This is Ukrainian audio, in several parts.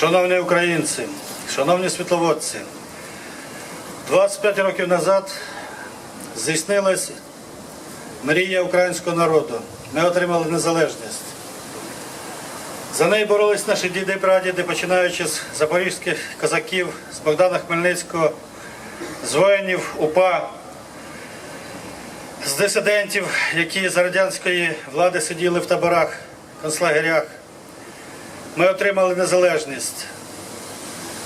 Шановні українці, шановні світловодці, 25 років назад здійснилась мрія українського народу. Ми отримали незалежність. За неї боролись наші діди і прадіди, починаючи з запорізьких козаків, з Богдана Хмельницького, з воїнів УПА, з дисидентів, які за радянської влади сиділи в таборах, концлагерях. Ми отримали незалежність.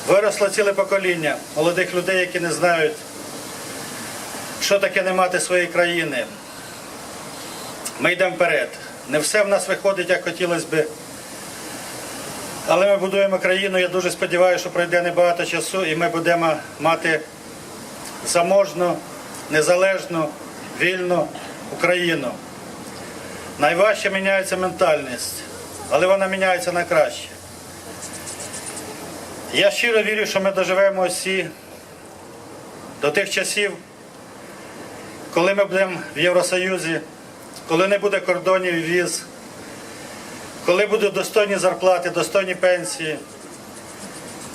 Виросло ціле покоління молодих людей, які не знають, що таке не мати своєї країни. Ми йдемо вперед. Не все в нас виходить, як хотілося би. Але ми будуємо країну. Я дуже сподіваюся, що пройде небагато часу, і ми будемо мати заможну, незалежну, вільну Україну. Найважче міняється ментальність, але вона міняється на краще. Я щиро вірю, що ми доживемо всі до тих часів, коли ми будемо в Євросоюзі, коли не буде кордонів і віз, коли будуть достойні зарплати, достойні пенсії,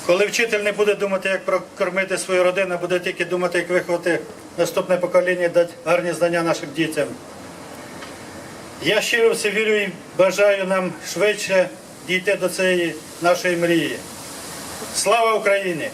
коли вчитель не буде думати, як прокормити свою родину, буде тільки думати, як виховати наступне покоління і дати гарні знання нашим дітям. Я щиро в це вірю і бажаю нам швидше дійти до цієї нашої мрії. Слава Україні!